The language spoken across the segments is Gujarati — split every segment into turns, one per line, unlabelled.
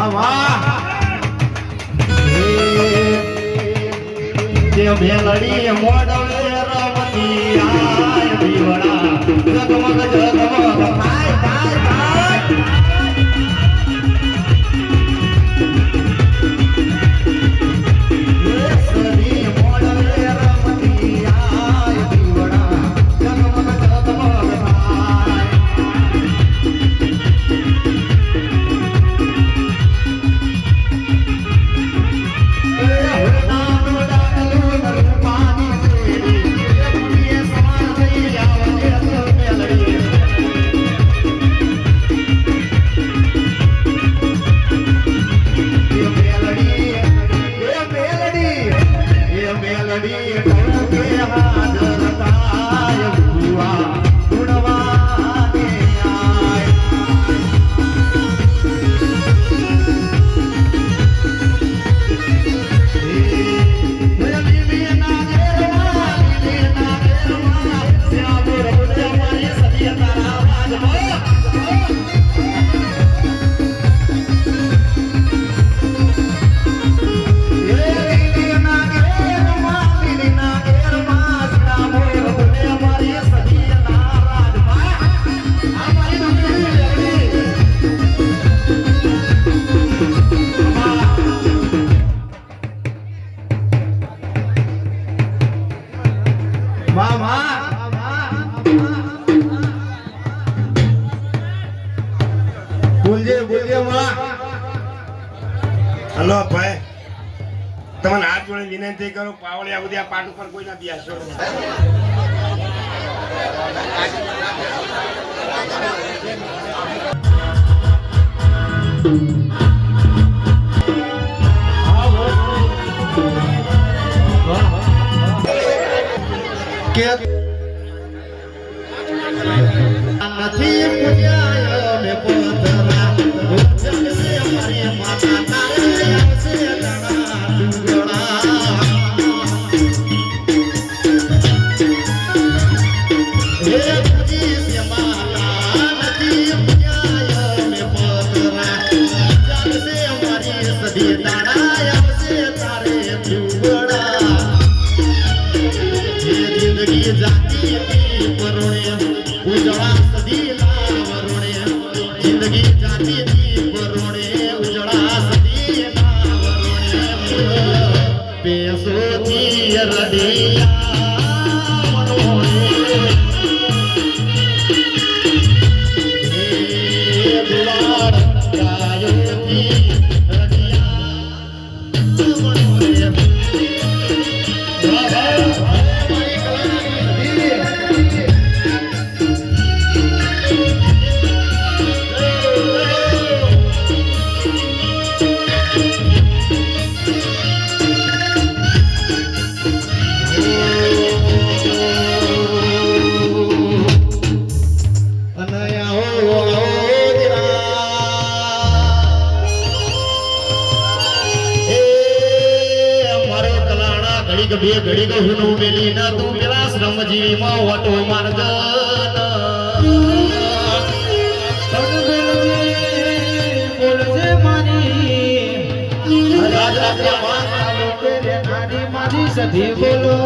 વાહ વાહ જે ભેલડી જગમગ જગમગ. થાય થાય no fargo en ¿Qué? Bye. મારી સધી બોલો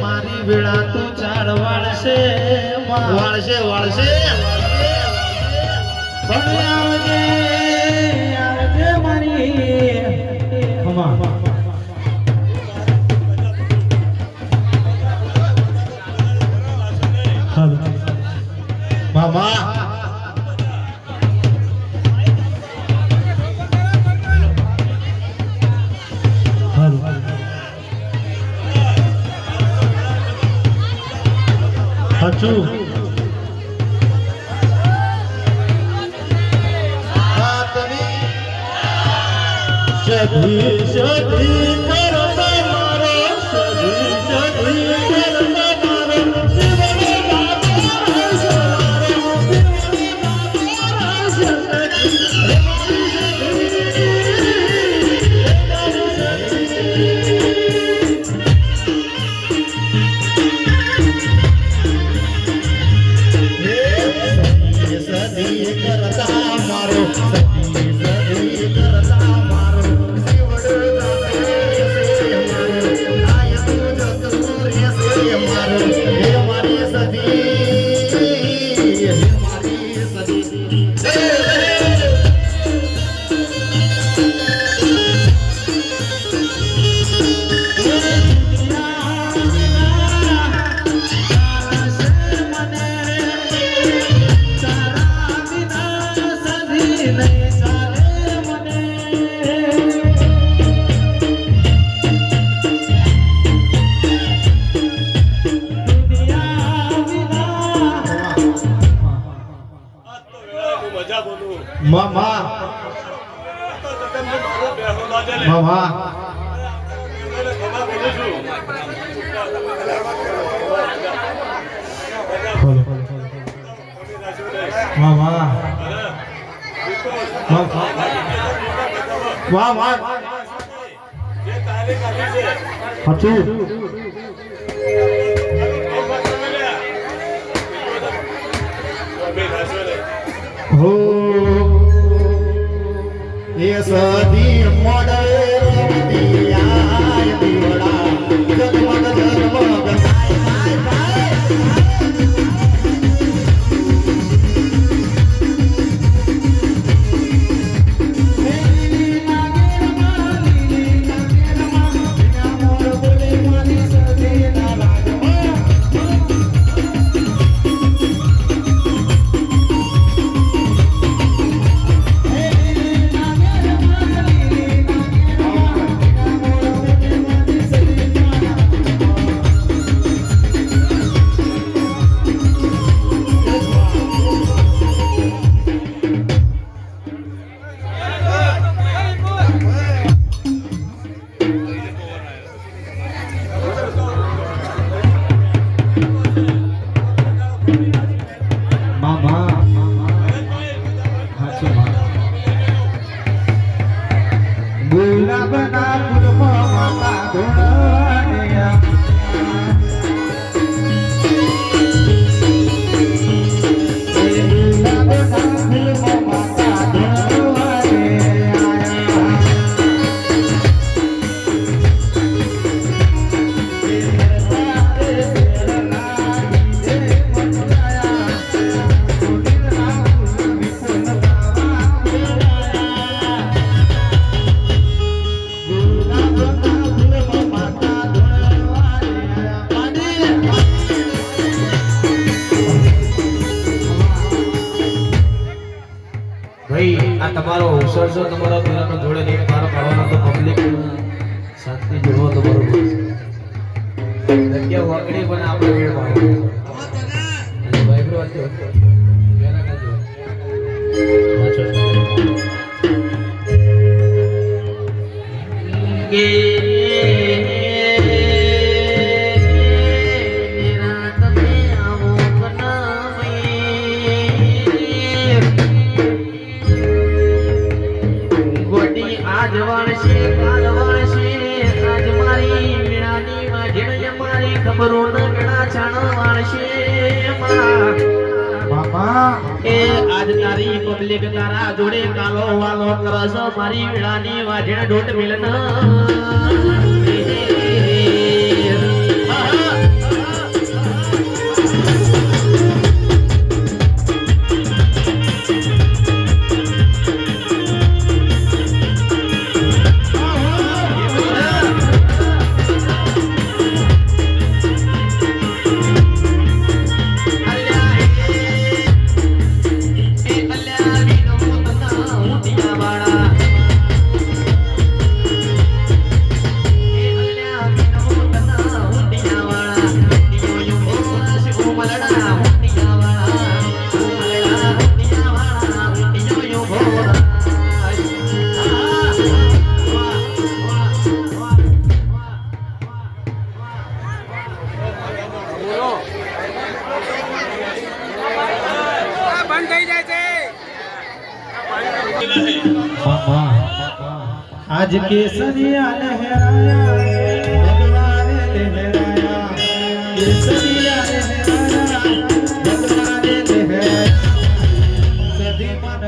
મારી વેળા તો ચાર વાળશે વાળશે વાળશે મારી
છું.
સભી સભી Partiu! Oh, essa linha mora જગ્યા વગડી પણ આપણે
એ આજ તારી પબ્લિક તારા જોડે કાલો વાલો કરશો મારી વેળાની વાઢેણ ઢોટ મિલન.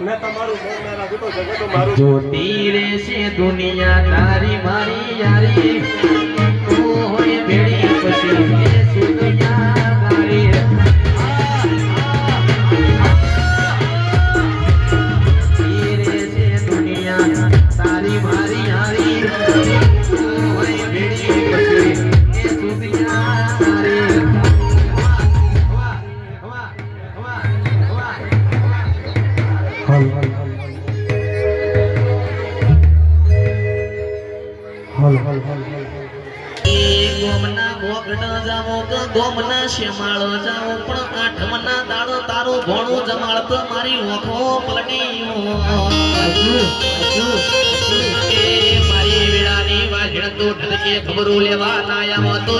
મેં તમારું મોં ના રાખું તો જગત મારું
જોતી રે દુનિયા, તારી મારી યારી હોય ભેડી પછી ખબરું લેવા નાયા તો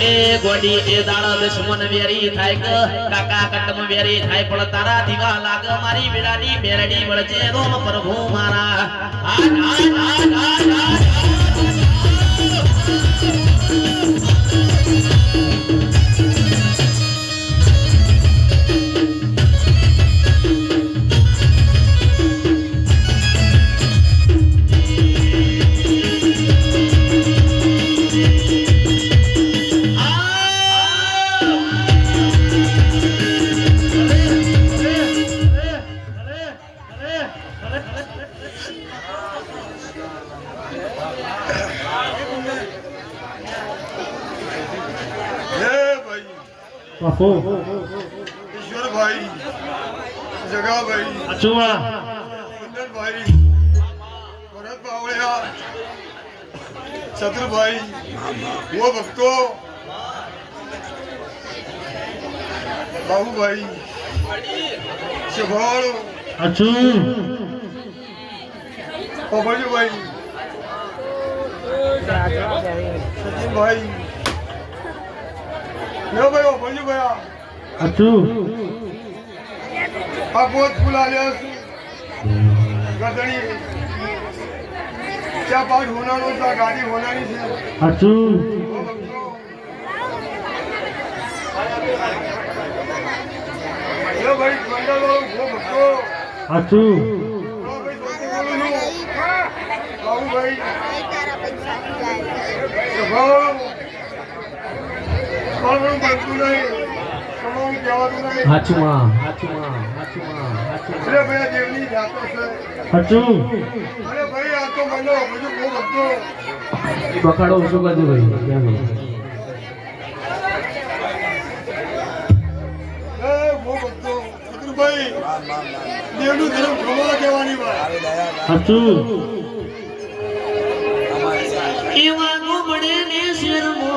એ ગોડી એ
દાડા દુશ્મન વેરી થાય કે, કાકા કટમ વેરી થાય, પણ તારા દીવા લાગ, મારી બેડાની બેરડી વળજે રોમ પ્રભુ મારા. આ આ આ હાય
જગાભાઈ કુંદનભાઈ ભરત બાવળિયા શત્રુભાઈ હું ભક્તો બાબુભાઈ શભાળ પભજુભાઈ સચિનભાઈ યો ભાઈ પભજુભાઈ આ પોત ફૂલ આલ્યા છે. ગધણી ત્યાં પાછ હોનારો ત્યાં ગાડી હોનારી છે. ભક્તો. યો ભાઈ છું. કોણ તમારું કહેવાનું નહીં?
હાચુમાં
અરે ભાઈ દેવની જાતો છે અરે ભાઈ આ તો મને બધું બહુ ભક્તો
બખાડો ઓછો કરજો ભાઈ
ભક્તો શત્રુભાઈ દેવનું ધર્મ ખમા કહેવાની વાત
એવા ગોબડે ને શેરમો.